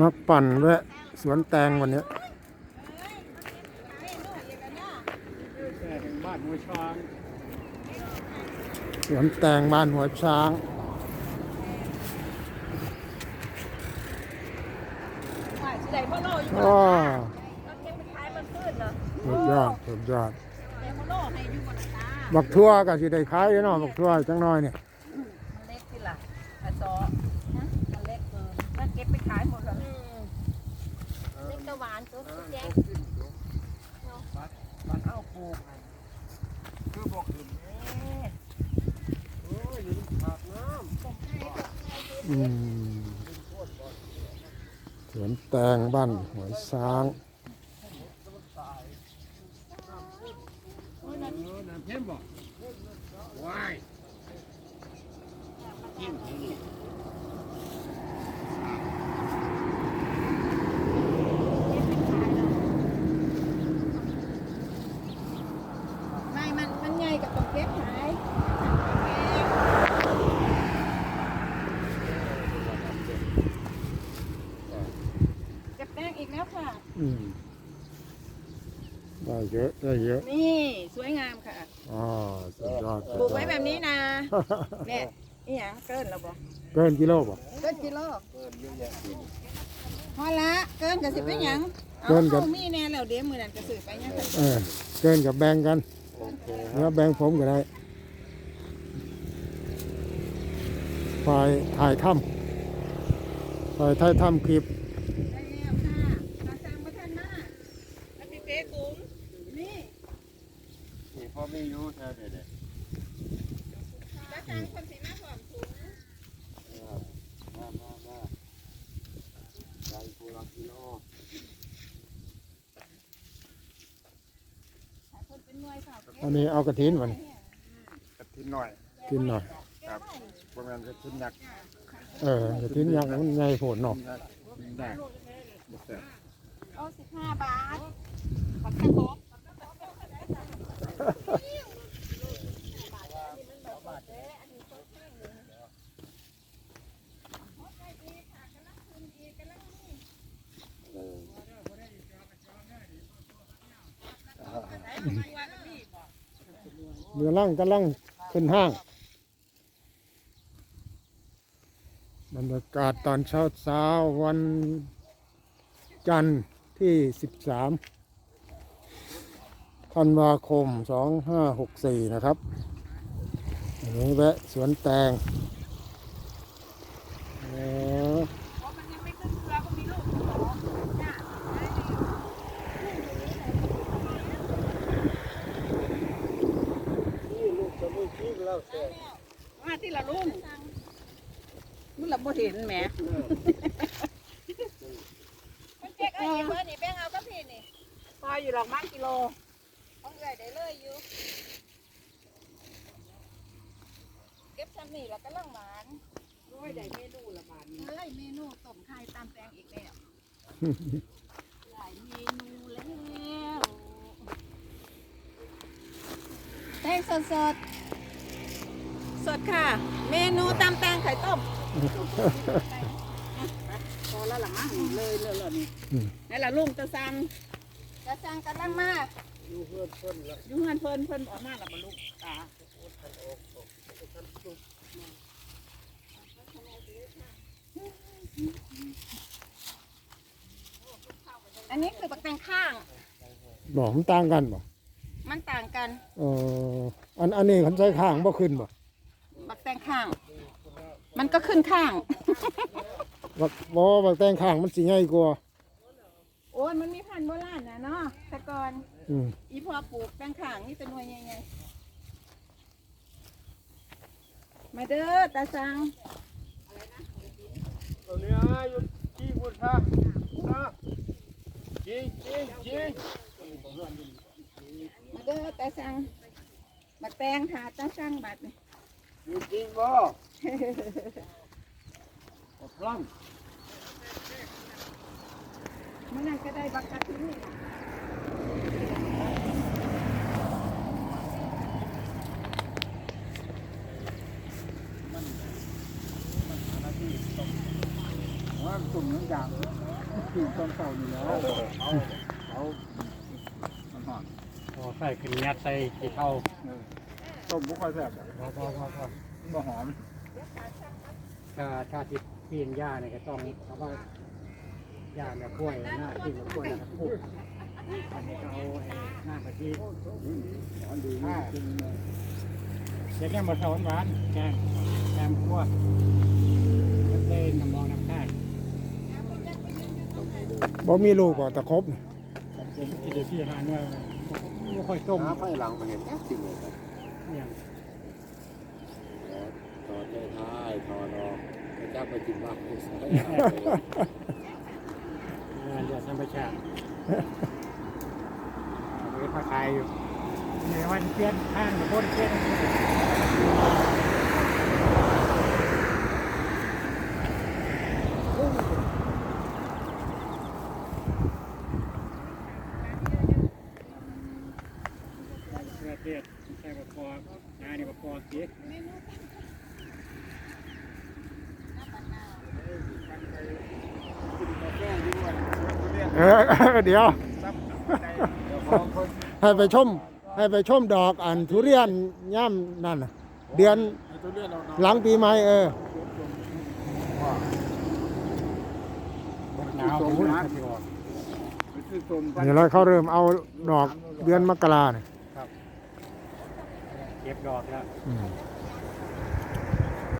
มาปั่นแวะสวนแตงวันเนี้ยแต่ถึงบ้านหัวช้างสวนแตงบ้านหัวช้างว่าสิได้พ่อโลอยู่อ้อเราเก็บไปขายมันขึ้นเหรอสุดยอดสุดยอดแต่พ่อโลให้อยู่บนตาบักทั่วก็สิได้ขายอยู่เนาะบักทั่วจังน้อยเนี่ย มันเล็กที่ล่ะอะซอนะมันเล็กเกินแล้วเก็บไปขายหมดแล้ว เล็กตะหวานตัวแจ๊กบ้นเอาปลูกคือบอกขึ้นโอ้ยนี่มันขาดน้ำอืมสวนแตงบ้านหัวช้างเออน้ำเค็มบ่ว้ายกินที่นี่ ไม่มันมันใหญ่กับตรงเก็บขายเก็บแป้งอีกแล้วค่ะ อืมได้ เยอะได้เยอะนี่สวยงามค่ะอ๋อสุดยอดปลูกไว้แบบนี้นะเนี่ยนี่หยังเกินแล้วบ่เกินกิโลป่ะเกินกิโลเพิ่นเยอะแยะกินพอละเกินกับสิเป็นหยังเอาเกินกับเอามีแน่แล้วเดี๋ยวมือนั้นจะซื้อไปยังไงเออเกินกับแบ่งกันโอเคแล้วแบ่งผมก็ได้ฝ่ายถ่ายถ้ำฝ่ายถ่ายถ้ำคลิป ได้แล้วค่ะเราสั่งประทานมาแล้วพี่เป๊กุ้ง นี่นี่พ่อไม่อยู่แท้เด็ดเราสั่งคนสีมาพร้อมถุงมามามาใจกูรักกิโลหาคนเป็นหน่วยค่ะอันนี้เอากระถินมันกระทินหน่อยกินหน่อยครับประมาณกระทินหนักเออกระถินยังมันใหญ่โผล่เนาะหนักหนักบ่แซ่บเอาสิบห้าบาทปักตะโก เรือล่างกำลังขึ้นห้าง บรรยากาศตอนเช้าเช้าวันจันทร์ที่สิบสามธันวาคมสองห้าหกสี่นะครับอันนี้แวะสวนแตงเออ เพราะมันยังไม่ขึ้นเครือก็มีลูกอยู่เหรอจ้ะ นี่ลูกจะไม่กิน แล้วแซ่บมาที่ละลุงมันละบ่เห็นแหมมันเจ๊กไอ้เพื่อนนี่แบ่งเอากับพี่นี่พออยู่หรอกมั้งกิโลต้องเอื่อยได้เลยอยู่ เก็บชั้นนี่แล้วก็ล่างหวานร้อยได้เมนูละบาทเฮ้ยเมนูต้มไข่ตามแปลงอีกแล้วหลายเมนูแล้วแตงสดสดๆ สดค่ะ เมนูตำแตงไข่ต้มพอแล้วละมั้งเลยเลยเลยนี่อืมนี่ละลุงตะซังตะซังกำลังมาอยู่เพื่อนเพื่อนละอยู่เงินเพิ่นเพิ่นออกมาและบรรลุตาอันนี้คือบักแตงข้างบอกมันต่างกันบ่มันต่างกัน เอออันอันนี้ขันใช้ข้างบ่ขึ้นบ่บักแต งข้าง มันก็ขึ้นข้าง บักบ่บักแตงข้างมันสิใหญ่กว่าโอ้ยมันมีพันธุ์โบราณนะเนาะแต่ก่อน อืมอีพอปลูกแตงข้างนี่เป็นหน่วยใหญ่ๆมาเด้อตาซังตัวนี้อยู่ที่พุทธะนะจีจีจีมาเด้อตาซังบักแตงถาตาซังบัดนี่ อยู่จริงบ่กดพลังมันนั่นก็ได้บักกะทินี่ว่าตุ่มน้ำยางที่ต้นเสาอยู่แล้วเอาเอามันหอมพอใส่ขึ้นยัดใส่กี่เท่า ต้มบุกค่อยแซ่บพอพอพอพอบ่หอมถ้าถ้าที่ปีนหญ้าเนี่ยก็ต้องเอาว่าหญ้าเนี่ยกล้วยหน้าที่มันกล้วยนะครับปุ๊บอันนี้ก็เอาไอ้หน้ากะทิหอมดีจริงเลยเด็กเนี่ยมาสอนหวานแกงแกงคั่วเล่นน้ำมองน้ำข้างบ่มีลูกบ่ตะครบผมกินที่อาหารว่าไม่ค่อยต้ม น้ำไฟหลังมาเห็นจริงเลย เนี่ยถอดได้ท้ายถอดออกกระจับไปกินบ้างไม่ใช่งานเดือดธรรมชาติเอาไปพาขายอยู่ในวันเปลี่ยนข้างกับพ้นเปลี่ยนเพื่อเทศใส่ บะกอนานี่บะกอเสียเดี๋ยว ให้ไปชม ให้ไปชมดอกอันทุเรียนย่ำนั่นนะเดือนหลังปีใหม่เออหนาวผมนะที่บอกเดี๋ยวเราเขาเริ่มเอาดอกเดือนมกราเนี่ย เก็บดอกแล้ว อืม